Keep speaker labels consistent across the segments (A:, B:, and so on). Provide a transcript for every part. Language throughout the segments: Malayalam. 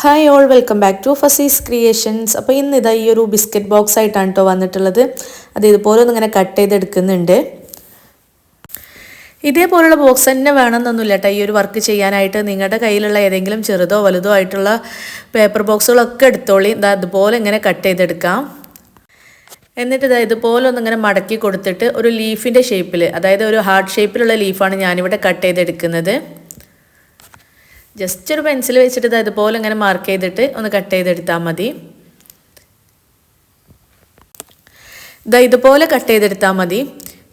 A: Hi all welcome back to Fasee's creations അപ്പോൾ ഇന്ന് ഇതാ ഈ ഒരു ബിസ്ക്കറ്റ് ബോക്സ് ആയിട്ടാണ് കേട്ടോ വന്നിട്ടുള്ളത്. അത് ഇതുപോലെ ഒന്ന് ഇങ്ങനെ കട്ട് ചെയ്തെടുക്കുന്നുണ്ട്. ഇതേപോലുള്ള ബോക്സ് തന്നെ വേണമെന്നൊന്നുമില്ല കേട്ടോ ഈ ഒരു വർക്ക് ചെയ്യാനായിട്ട് നിങ്ങളുടെ കയ്യിലുള്ള ഏതെങ്കിലും ചെറുതോ വലുതോ ആയിട്ടുള്ള പേപ്പർ ബോക്സുകളൊക്കെ എടുത്തോളി. ഇതാ അതുപോലെ ഇങ്ങനെ കട്ട് ചെയ്തെടുക്കാം. എന്നിട്ട് ഇതാ ഇതുപോലെ ഒന്നിങ്ങനെ മടക്കി കൊടുത്തിട്ട് ഒരു ലീഫിന്റെ ഷേപ്പിൽ അതായത് ഒരു ഹാർട്ട് ഷേപ്പിലുള്ള ലീഫാണ് ഞാനിവിടെ കട്ട് ചെയ്തെടുക്കുന്നത്. ജസ്റ്റ് ഒരു പെൻസിൽ വെച്ചിട്ട് ഇത് അതുപോലെ ഇങ്ങനെ മാർക്ക് ചെയ്തിട്ട് ഒന്ന് കട്ട് ചെയ്തെടുത്താൽ മതി. ഇതാ ഇതുപോലെ കട്ട് ചെയ്തെടുത്താൽ മതി.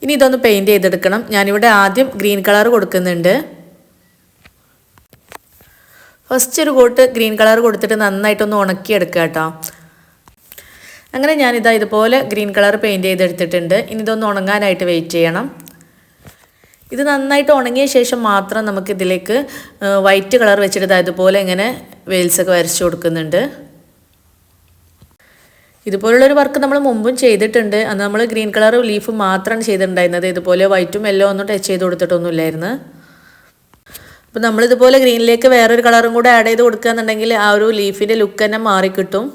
A: ഇനി ഇതൊന്ന് പെയിന്റ് ചെയ്തെടുക്കണം. ഞാനിവിടെ ആദ്യം ഗ്രീൻ കളർ കൊടുക്കുന്നുണ്ട്. ഫസ്റ്റ് ഒരു കോട്ട് ഗ്രീൻ കളർ കൊടുത്തിട്ട് നന്നായിട്ടൊന്ന് ഉണക്കിയെടുക്കുക കേട്ടോ. അങ്ങനെ ഞാനിതാ ഇതുപോലെ ഗ്രീൻ കളർ പെയിന്റ് ചെയ്തെടുത്തിട്ടുണ്ട്. ഇനി ഇതൊന്ന് ഉണങ്ങാനായിട്ട് വെയിറ്റ് ചെയ്യണം. ഇത് നന്നായിട്ട് ഉണങ്ങിയ ശേഷം മാത്രം നമുക്ക് ഇതിലേക്ക് വൈറ്റ് കളർ വെച്ചിട്ട് ഇതുപോലെ ഇങ്ങനെ വെയിൽസൊക്കെ വരച്ചു കൊടുക്കുന്നുണ്ട്. ഇതുപോലുള്ളൊരു വർക്ക് നമ്മൾ മുമ്പും ചെയ്തിട്ടുണ്ട്. അന്ന് നമ്മൾ ഗ്രീൻ കളർ ലീഫ് മാത്രമാണ് ചെയ്തിട്ടുണ്ടായിരുന്നത്. ഇതുപോലെ വൈറ്റും എല്ലോ ഒന്നും ടച്ച് ചെയ്ത് കൊടുത്തിട്ടൊന്നുമില്ലായിരുന്നു. അപ്പോൾ നമ്മളിതുപോലെ ഗ്രീനിലേക്ക് വേറൊരു കളറും കൂടെ ആഡ് ചെയ്ത് കൊടുക്കുകയെന്നുണ്ടെങ്കിൽ ആ ഒരു ലീഫിന്റെ ലുക്ക് തന്നെ മാറിക്കിട്ടും.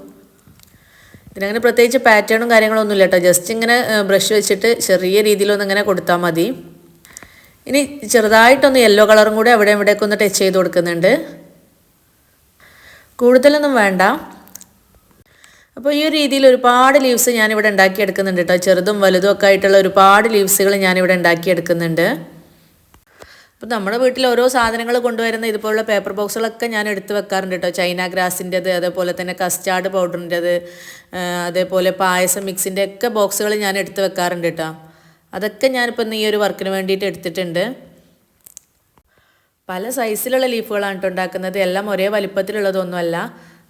A: ഇതിനങ്ങനെ പ്രത്യേകിച്ച് പാറ്റേണും കാര്യങ്ങളൊന്നും ഇല്ല കേട്ടോ. ജസ്റ്റ് ഇങ്ങനെ ബ്രഷ് വെച്ചിട്ട് ചെറിയ രീതിയിലൊന്നിങ്ങനെ കൊടുത്താൽ മതി. ഇനി ചെറുതായിട്ടൊന്ന് യെല്ലോ കളറും കൂടി അവിടെ ഇവിടേക്ക് ഒന്ന് ടച്ച് ചെയ്ത് കൊടുക്കുന്നുണ്ട്. കൂടുതലൊന്നും വേണ്ട. അപ്പോൾ ഈ ഒരു രീതിയിൽ ഒരുപാട് ലീവ്സ് ഞാനിവിടെ ഉണ്ടാക്കിയെടുക്കുന്നുണ്ട് കേട്ടോ ചെറുതും വലുതും ഒക്കെ ആയിട്ടുള്ള ഒരുപാട് ലീവ്സുകൾ ഞാനിവിടെ ഉണ്ടാക്കിയെടുക്കുന്നുണ്ട്. അപ്പോൾ നമ്മുടെ വീട്ടിൽ ഓരോ സാധനങ്ങൾ കൊണ്ടുവരുന്ന ഇതുപോലുള്ള പേപ്പർ ബോക്സുകളൊക്കെ ഞാൻ എടുത്തു വെക്കാറുണ്ട് കേട്ടോ ചൈന ഗ്രാസിന്റെത് അതേപോലെ തന്നെ കസ്റ്റാർഡ് പൗഡറിന്റെത് അതേപോലെ പായസം മിക്സിന്റെ ഒക്കെ ബോക്സുകൾ ഞാൻ എടുത്തു വെക്കാറുണ്ട് കേട്ടോ അതൊക്കെ ഞാനിപ്പോൾ ഇന്ന് ഈ ഒരു വർക്കിന് വേണ്ടിയിട്ട് എടുത്തിട്ടുണ്ട്. പല സൈസിലുള്ള ലീഫുകളാണ് കേട്ടോ ഉണ്ടാക്കുന്നത്. എല്ലാം ഒരേ വലിപ്പത്തിലുള്ളതൊന്നുമല്ല.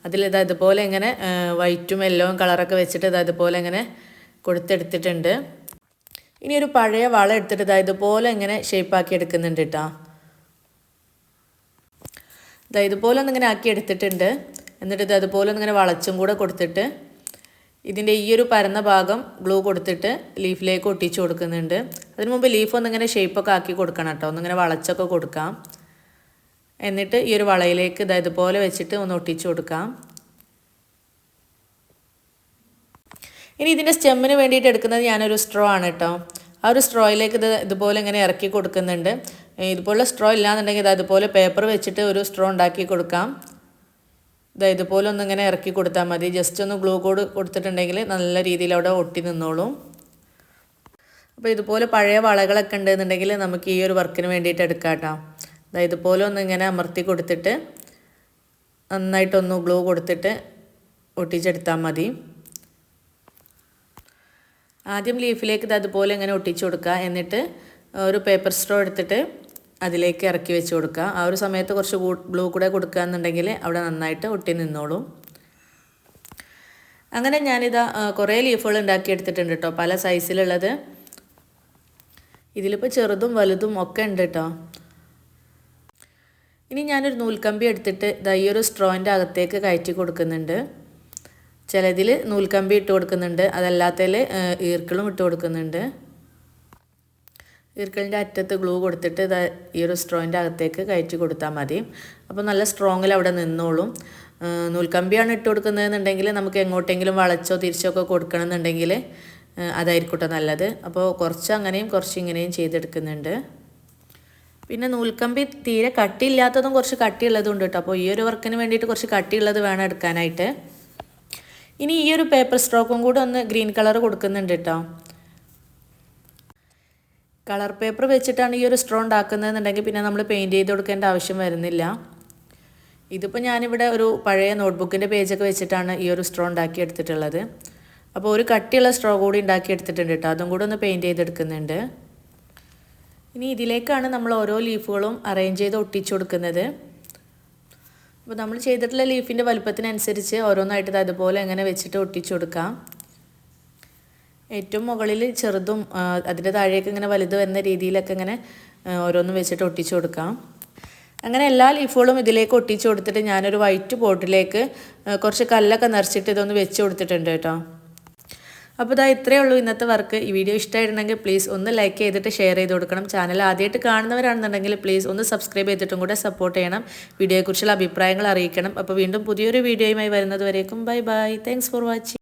A: അതിലിത് അതുപോലെ ഇങ്ങനെ വൈറ്റും യെല്ലോയും കളറൊക്കെ വെച്ചിട്ട് ഇത് അതുപോലെ ഇങ്ങനെ കൊടുത്തെടുത്തിട്ടുണ്ട്. ഇനി ഒരു പഴയ വള എടുത്തിട്ട് ഇതാ ഇതുപോലെ ഇങ്ങനെ ഷേപ്പാക്കി എടുക്കുന്നുണ്ട് കേട്ടോ ഇതാ ഇതുപോലെ ഒന്നിങ്ങനെ ആക്കി എടുത്തിട്ടുണ്ട്. എന്നിട്ട് ഇത് അതുപോലെ ഒന്നിങ്ങനെ വളച്ചും കൂടെ കൊടുത്തിട്ട് ഇതിന്റെ ഈ ഒരു പരന്ന ഭാഗം ഗ്ലൂ കൊടുത്തിട്ട് ലീഫിലേക്ക് ഒട്ടിച്ച് കൊടുക്കുന്നുണ്ട്. അതിന് മുമ്പ് ലീഫ് ഒന്നിങ്ങനെ ഷേപ്പൊക്കെ ആക്കി കൊടുക്കണം കേട്ടോ. ഒന്നിങ്ങനെ വളച്ചൊക്കെ കൊടുക്കാം. എന്നിട്ട് ഈ ഒരു വളയിലേക്ക് ഇതാ ഇതുപോലെ വെച്ചിട്ട് ഒന്ന് ഒട്ടിച്ച് കൊടുക്കാം. ഇനി ഇതിന്റെ സ്റ്റെമ്മിന് വേണ്ടിയിട്ട് എടുക്കുന്നത് ഞാനൊരു സ്ട്രോ ആണ് കേട്ടോ. ആ ഒരു സ്ട്രോയിലേക്ക് ഇത് ഇതുപോലെ ഇങ്ങനെ ഇറക്കി കൊടുക്കുന്നുണ്ട്. ഇതുപോലുള്ള സ്ട്രോ ഇല്ലാന്നുണ്ടെങ്കിൽ ഇത് അതുപോലെ പേപ്പർ വെച്ചിട്ട് ഒരു സ്ട്രോ ഉണ്ടാക്കി കൊടുക്കാം. ഇതാ ഇതുപോലെ ഒന്ന് ഇങ്ങനെ ഇറക്കി കൊടുത്താൽ മതി. ജസ്റ്റ് ഒന്ന് ഗ്ലൂ കോഡ് കൊടുത്തിട്ടുണ്ടെങ്കിൽ നല്ല രീതിയിൽ അവിടെ ഒട്ടി നിന്നോളും. അപ്പോൾ ഇതുപോലെ പഴയ വളകളൊക്കെ ഉണ്ടെന്നുണ്ടെങ്കിൽ നമുക്ക് ഈ ഒരു വർക്കിന് വേണ്ടിയിട്ട് എടുക്കാം കേട്ടോ. അതായത് ഇതുപോലെ ഒന്ന് ഇങ്ങനെ അമർത്തി കൊടുത്തിട്ട് നന്നായിട്ടൊന്ന് ഗ്ലൂ കൊടുത്തിട്ട് ഒട്ടിച്ചെടുത്താൽ മതി. ആദ്യം ലീഫിലേക്ക് ഇത് അതുപോലെ ഇങ്ങനെ ഒട്ടിച്ചു കൊടുക്കുക. എന്നിട്ട് ഒരു പേപ്പർ സ്ട്രോ എടുത്തിട്ട് അതിലേക്ക് ഇറക്കി വെച്ച് കൊടുക്കുക. ആ ഒരു സമയത്ത് കുറച്ച് ബ്ലൂ കൂടെ കൊടുക്കുക എന്നുണ്ടെങ്കിൽ അവിടെ നന്നായിട്ട് ഒട്ടി നിന്നോളും. അങ്ങനെ ഞാനിതാ കുറേ ലീഫുകൾ ഉണ്ടാക്കിയെടുത്തിട്ടുണ്ട് കേട്ടോ പല സൈസിലുള്ളത് ഇതിലിപ്പോൾ ചെറുതും വലുതും ഒക്കെ ഉണ്ട് കേട്ടോ ഇനി ഞാനൊരു നൂൽക്കമ്പി എടുത്തിട്ട് ഇതാ ഈ ഒരു സ്ട്രോയിന്റെ അകത്തേക്ക് കയറ്റി കൊടുക്കുന്നുണ്ട്. ചിലതിൽ നൂൽക്കമ്പി ഇട്ട് കൊടുക്കുന്നുണ്ട്. അതല്ലാത്തതിൽ ഈർക്കിളും ഇട്ട് കൊടുക്കുന്നുണ്ട്. ഈർക്കിളിന്റെ അറ്റത്ത് ഗ്ലൂ കൊടുത്തിട്ട് ഇത് ഈ ഒരു സ്ട്രോയിന്റെ അകത്തേക്ക് കയറ്റി കൊടുത്താൽ മതി. അപ്പോൾ നല്ല സ്ട്രോങ്ങിൽ അവിടെ നിന്നോളും. നൂൽക്കമ്പിയാണ് ഇട്ട് കൊടുക്കുന്നതെന്നുണ്ടെങ്കിൽ നമുക്ക് എങ്ങോട്ടെങ്കിലും വളച്ചോ തിരിച്ചോ ഒക്കെ കൊടുക്കണമെന്നുണ്ടെങ്കിൽ അതായിരിക്കട്ടെ നല്ലത്. അപ്പോൾ കുറച്ച് അങ്ങനെയും കുറച്ച് ഇങ്ങനെയും ചെയ്തെടുക്കുന്നുണ്ട്. പിന്നെ നൂൽക്കമ്പി തീരെ കട്ടിയില്ലാത്തതും കുറച്ച് കട്ടിയുള്ളതും ഉണ്ട് കേട്ടോ. അപ്പോൾ ഈ ഒരു വർക്കിന് വേണ്ടിയിട്ട് കുറച്ച് കട്ടിയുള്ളത് വേണം എടുക്കാനായിട്ട്. ഇനി ഈ ഒരു പേപ്പർ സ്ട്രോക്കും കൂടെ ഒന്ന് ഗ്രീൻ കളർ കൊടുക്കുന്നുണ്ട് കേട്ടോ. കളർ പേപ്പർ വെച്ചിട്ടാണ് ഈ ഒരു സ്ട്രോ ഉണ്ടാക്കുന്നതെന്നുണ്ടെങ്കിൽ പിന്നെ നമ്മൾ പെയിന്റ് ചെയ്ത് കൊടുക്കേണ്ട ആവശ്യം വരുന്നില്ല. ഇതിപ്പോൾ ഞാനിവിടെ ഒരു പഴയ നോട്ട്ബുക്കിന്റെ പേജൊക്കെ വെച്ചിട്ടാണ് ഈ ഒരു സ്ട്രോ ഉണ്ടാക്കിയെടുത്തിട്ടുള്ളത്. അപ്പോൾ ഒരു കട്ടിയുള്ള സ്ട്രോ കൂടി ഉണ്ടാക്കിയെടുത്തിട്ടുണ്ട് കേട്ടോ. അതും കൂടെ ഒന്ന് പെയിന്റ് ചെയ്തെടുക്കുന്നുണ്ട്. ഇനി ഇതിലേക്കാണ് നമ്മൾ ഓരോ ലീഫുകളും അറേഞ്ച് ചെയ്ത് ഒട്ടിച്ചു കൊടുക്കുന്നത്. അപ്പോൾ നമ്മൾ ചെയ്തിട്ടുള്ള ലീഫിന്റെ വലുപ്പത്തിനനുസരിച്ച് ഓരോന്നായിട്ട് അതുപോലെ എങ്ങനെ വെച്ചിട്ട് ഒട്ടിച്ചു കൊടുക്കാം. ഏറ്റവും മുകളിൽ ചെറുതും അതിന്റെ താഴേക്ക് ഇങ്ങനെ വലുത് വരുന്ന രീതിയിലൊക്കെ ഇങ്ങനെ ഓരോന്നും വെച്ചിട്ട് ഒട്ടിച്ചു കൊടുക്കാം. അങ്ങനെ എല്ലാ ലീഫുകളും ഇതിലേക്ക് ഒട്ടിച്ചു കൊടുത്തിട്ട് ഞാനൊരു വൈറ്റ് ബോട്ടിലേക്ക് കുറച്ച് കല്ലൊക്കെ നിറച്ചിട്ട് ഇതൊന്ന് വെച്ച് കൊടുത്തിട്ടുണ്ട് കേട്ടോ. അപ്പോൾ ഇതാ ഇത്രയേ ഉള്ളൂ ഇന്നത്തെ വർക്ക്. ഈ വീഡിയോ ഇഷ്ടമായിട്ടുണ്ടെങ്കിൽ പ്ലീസ് ഒന്ന് ലൈക്ക് ചെയ്തിട്ട് ഷെയർ ചെയ്ത് കൊടുക്കണം. ചാനൽ ആദ്യമായിട്ട് കാണുന്നവരാണെന്നുണ്ടെങ്കിൽ പ്ലീസ് ഒന്ന് സബ്സ്ക്രൈബ് ചെയ്തിട്ടും കൂടെ സപ്പോർട്ട് ചെയ്യണം. വീഡിയോയെക്കുറിച്ചുള്ള അഭിപ്രായങ്ങൾ അറിയിക്കണം. അപ്പോൾ വീണ്ടും പുതിയൊരു വീഡിയോയുമായി വരുന്നത് വരേക്കും. Bye bye. Thanks for watching